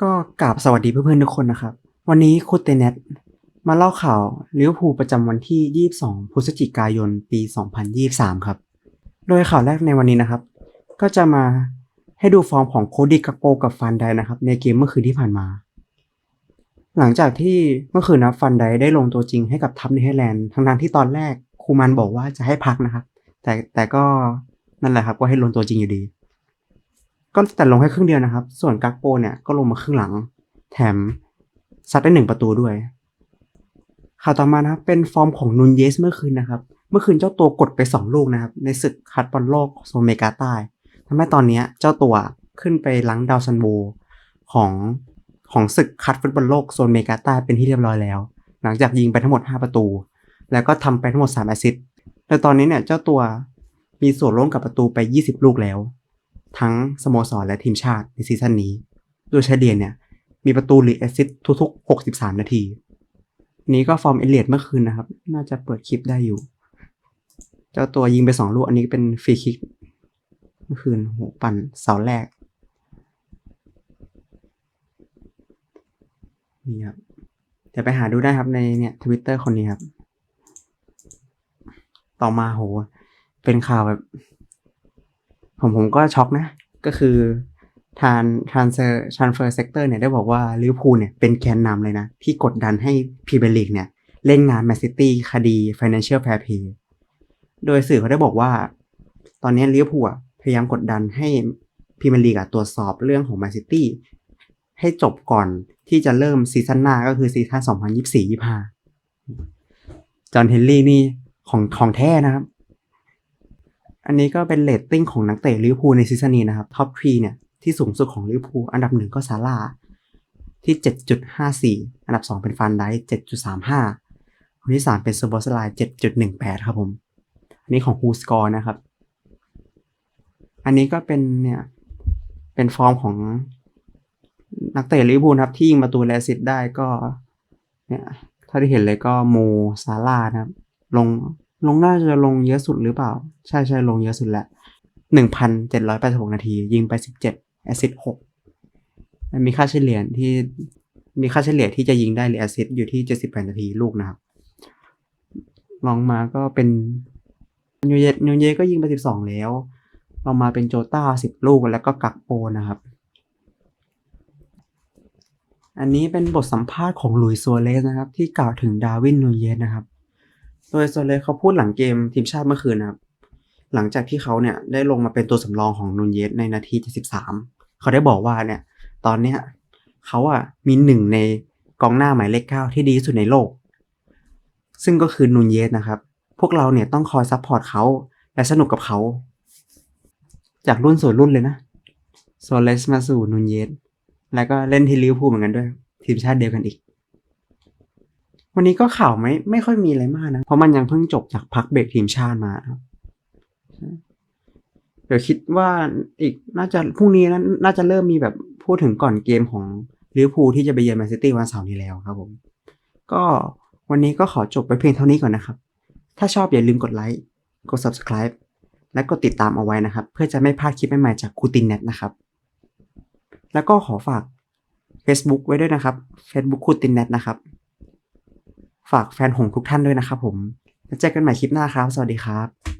ก็กราบสวัสดีเพื่อนๆทุกคนนะครับ วันนี้คุเตเน็ตมาเล่าข่าวลิเวอร์พูลประจำวันที่ 22 พฤศจิกายน ปี 2023 ครับ โดยข่าวแรกในวันนี้นะครับ ก็จะมาให้ดูฟอร์มของโคดิกักโปกับฟันไดนะครับ ในเกมเมื่อคืนที่ผ่านมา หลังจากที่เมื่อคืนนะฟันไดได้ลงตัวจริงให้กับทัพเนเธอร์แลนด์ทั้งๆที่ตอนแรกคูมันบอกว่าจะให้พักนะครับ แต่แต่ก็นั่นแหละครับก็ให้ลงตัวจริงอยู่ดี ก็แต่ลงแค่ครึ่งเดียวนะครับ ส่วนกักโปเนี่ยก็ลงมาครึ่งหลัง แถมซัดได้หนึ่งประตูด้วย ข่าวต่อมานะครับ เป็นฟอร์มของนุนเยสเมื่อคืนนะครับ เมื่อคืนเจ้าตัวกดไป 2 ลูกนะครับ ในศึกคัดบอลโลกโซนเมกาใต้ทำให้ตอนนี้เจ้าตัวขึ้นไปล้างดาวซันโบของของศึกคัดฟุตบอลโลกโซนเมกาใต้เป็นที่เรียบร้อยแล้ว หลังจากยิงไปทั้งหมด 5 ประตู แล้วก็ทำไปทั้งหมด3แอสซิสต์แต่ตอนนี้เนี่ยเจ้าตัวมีส่วนร่วมกับประตูไป 20 ลูกแล้ว ทั้งสโมสรและทีมชาติในซีซั่นนี้ โดยเฉลี่ยเนี่ย มีประตูหรือแอสซิสต์ทุกๆ 63 นาที นี้ก็ฟอร์มเอเลียดเมื่อคืนนะครับ น่าจะเปิดคลิปได้อยู่ เจ้าตัวยิงไป 2 ลูก อันนี้เป็นฟรีคิก เมื่อคืนโหปั่นเสาแรก นี่ครับเดี๋ยวไปหาดูได้ครับในเนี่ยทวิตเตอร์คนนี้ครับ ต่อมาโห เป็นข่าวแบบ ผมผมก็ช็อกนะ ก็คือทานทรานเซอร์ทรานเฟอร์เซกเตอร์เนี่ยได้บอกว่าลิเวอร์พูลเนี่ยเป็นแกนนำเลยนะ ที่กดดันให้พรีเมียร์ลีกเนี่ย เล่นงานแมนซิตี้คดี Financial Fair Play โดยสื่อเขาได้บอกว่า ตอนนี้ลิเวอร์พูลพยายามกดดันให้พรีเมียร์ลีกอะตรวจสอบเรื่องของแมนซิตี้ให้จบก่อนที่จะเริ่มซีซั่นหน้าก็คือซีซั่น2024-25จอห์นเฮนรี่นี่ของของแท้นะครับ อันนี้ก็เป็นเรตติ้งของนักเตะลิเวอร์พูลในซีซั่นนี้นะครับท็อปทรีเนี่ยที่สูงสุดของลิเวอร์พูลอันดับหนึ่งก็ซาร่าที่ 7.54 อันดับ 2 เป็นฟันได7.35คนที่ 3 เป็นสโบสไล7.18 ครับผม อันนี้ของฮูสกอร์นะครับ อันนี้ก็เป็นเนี่ยเป็นฟอร์มของนักเตะลิเวอร์พูลครับ ที่ยิงประตูและแอสซิสต์ได้ก็เนี่ยถ้าที่เห็นเลยก็โมซาร่านะครับ ลง ลงน่าจะลงเยอะสุดหรือเปล่า ใช่ใช่ลงเยอะสุดแหละหนึ่งพันเจ็ดร้อยแปดสิบหกนาที ยิงไปสิบเจ็ดแอซิสหกมีค่าเฉลี่ยที่มีค่าเฉลี่ยที่จะยิงได้หรือแอซิสอยู่ที่เจ็ดสิบแปดนาทีลูกนะครับลองมาก็เป็นนิวเยนิวเยก็ยิงไปสิบสองแล้วลองมาเป็นโจต้าสิบลูกแล้วก็กักโปนะครับ อันนี้เป็นบทสัมภาษณ์ของหลุยส์ซัวเรสนะครับ ที่กล่าวถึงดาวินนูเยสนะครับ โดยโซเรสเขาพูดหลังเกมทีมชาติเมื่อคืนนะครับ หลังจากที่เขาเนี่ยได้ลงมาเป็นตัวสำรองของนูนเยสในนาทีที่13 เขาได้บอกว่าเนี่ย ตอนเนี้ยเขาอะมีหนึ่งในกองหน้าหมายเลขเก้าที่ดีที่สุดในโลก ซึ่งก็คือนูนเยสนะครับ พวกเราเนี่ยต้องคอยซัพพอร์ตเขาและสนุกกับเขา จากรุ่นสู่รุ่นเลยนะโซเลสมาสู่นูนเยสแล้วก็เล่นที่ลิเวอร์พูลเหมือนกันด้วย ทีมชาติเดียวกันอีก วันนี้ก็ข่าวไม่ไม่ค่อยมีอะไรมากนะ เพราะมันยังเพิ่งจบจากพักเบรกทีมชาติมาครับเดี๋ยวคิดว่าอีกน่าจะพรุ่งนี้นะน่าจะเริ่มมีแบบพูดถึงก่อนเกมของลิเวอร์พูลที่จะไปเยือนแมนซิตี้วันเสาร์นี้แล้วครับผม ก็วันนี้ก็ขอจบไปเพียงเท่านี้ก่อนนะครับ ถ้าชอบอย่าลืมกดไลค์ กด subscribe และกดติดตามเอาไว้นะครับ เพื่อจะไม่พลาดคลิปใหม่ๆจากคูตินเน็ตนะครับ แล้วก็ขอฝาก Facebook ไว้ด้วยนะครับ Facebook คูตินเน็ตนะครับ ฝากแฟนหงทุกท่านด้วยนะครับผมแล้วเจอกันใหม่คลิปหน้าครับ สวัสดีครับ